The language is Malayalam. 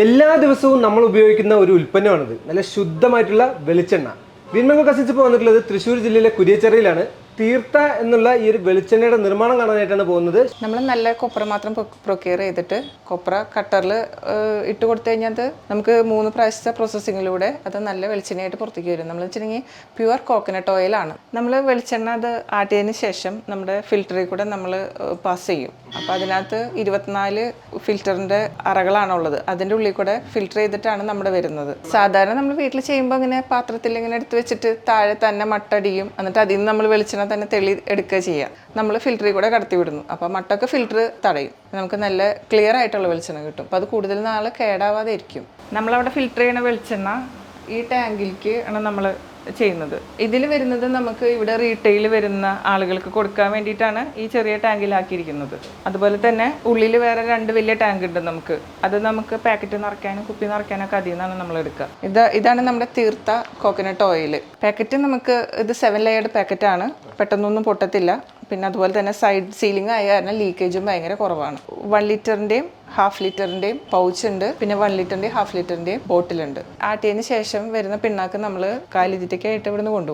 എല്ലാ ദിവസവും നമ്മൾ ഉപയോഗിക്കുന്ന ഒരു ഉൽപ്പന്നമാണിത്. നല്ല ശുദ്ധമായിട്ടുള്ള വെളിച്ചെണ്ണ. വിൻമങ്ങ കസിൻസ് ഇപ്പോൾ വന്നിട്ടുള്ളത് തൃശ്ശൂർ ജില്ലയിലെ കുരിയച്ചെറിയിലാണ്. തീർത്ത എന്നുള്ള ഈ ഒരു വെളിച്ചെണ്ണയുടെ നിർമ്മാണം കാണാനായിട്ടാണ് പോകുന്നത്. നമ്മൾ നല്ല കൊപ്ര മാത്രം പ്രൊക്യൂർ ചെയ്തിട്ട് കൊപ്ര കട്ടറിൽ ഇട്ട് കൊടുത്തു കഴിഞ്ഞാൽ നമുക്ക് മൂന്ന് പ്രാവശ്യത്തെ പ്രോസസ്സിങ്ങിലൂടെ അത് നല്ല വെളിച്ചെണ്ണയായിട്ട് പുറത്തേക്ക് വരും. നമ്മൾ വെച്ചിട്ടുണ്ടെങ്കിൽ പ്യുവർ കോക്കനട്ട് ഓയിലാണ് നമ്മൾ വെളിച്ചെണ്ണ അത് ആട്ടിയതിന് ശേഷം നമ്മുടെ ഫിൽറ്ററിൽ കൂടെ നമ്മൾ പാസ് ചെയ്യും. അപ്പോൾ അതിനകത്ത് ഇരുപത്തിനാല് ഫിൽറ്ററിന്റെ അറകളാണുള്ളത് അതിന്റെ ഉള്ളിൽ കൂടെ ഫിൽറ്റർ ചെയ്തിട്ടാണ് നമ്മുടെ വരുന്നത്. സാധാരണ നമ്മൾ വീട്ടിൽ ചെയ്യുമ്പോൾ ഇങ്ങനെ പാത്രത്തിൽ ഇങ്ങനെ എടുത്ത് വെച്ചിട്ട് താഴെ തന്നെ മട്ടടിയും എന്നിട്ട് അതിൽ നിന്ന് നമ്മൾ വെളിച്ചെണ്ണ തന്നെ തെളി എടുക്കുക ചെയ്യുക. നമ്മൾ ഫിൽറ്ററിൽ കൂടെ കടത്തി വിടുന്നു. അപ്പോൾ മട്ടൊക്കെ ഫിൽറ്റർ തടയും. നമുക്ക് നല്ല ക്ലിയർ ആയിട്ടുള്ള വെളിച്ചെണ്ണ കിട്ടും. അപ്പോൾ അത് കൂടുതൽ നാൾ കേടാവാതെ ഇരിക്കും. നമ്മളവിടെ ഫിൽറ്റർ ചെയ്യുന്ന വെളിച്ചെണ്ണ ഈ ടാങ്കിലേക്ക് ആണ് നമ്മൾ ചെയ്യുന്നത്. ഇതിൽ വരുന്നത് നമുക്ക് ഇവിടെ റീറ്റെയിൽ വരുന്ന ആളുകൾക്ക് കൊടുക്കാൻ വേണ്ടിയിട്ടാണ് ഈ ചെറിയ ടാങ്കിലാക്കിയിരിക്കുന്നത്. അതുപോലെ തന്നെ ഉള്ളിൽ വേറെ രണ്ട് വലിയ ടാങ്ക് ഉണ്ട് നമുക്ക്. അത് നമുക്ക് പാക്കറ്റ് നിറയ്ക്കാനും കുപ്പി നിറയ്ക്കാനൊക്കെ അതിൽ നിന്നാണ് നമ്മൾ എടുക്കുക. ഇത് ഇതാണ് നമ്മുടെ തീർത്ത കോക്കനട്ട് ഓയിൽ പാക്കറ്റ് നമുക്ക് ഇത് സെവൻ ലെയർഡ് പാക്കറ്റാണ് പെട്ടെന്നൊന്നും പൊട്ടത്തില്ല. പിന്നെ അതുപോലെ തന്നെ സൈഡ് സീലിംഗ് ആയ കാരണം ലീക്കേജും ഭയങ്കര കുറവാണ്. വൺ ലിറ്ററിന്റെയും ഹാഫ് ലിറ്ററിന്റെയും പൗച്ച് ഉണ്ട്. പിന്നെ വൺ ലിറ്ററിന്റെയും ഹാഫ് ലിറ്ററിന്റെയും ബോട്ടിലുണ്ട് ആട്ടിയതിന് ശേഷം വരുന്ന പിണ്ണാക്ക് നമ്മൾ കാലിത്തീറ്റയ്ക്കായിട്ട് ഇവിടുന്ന് കൊണ്ടുപോകും.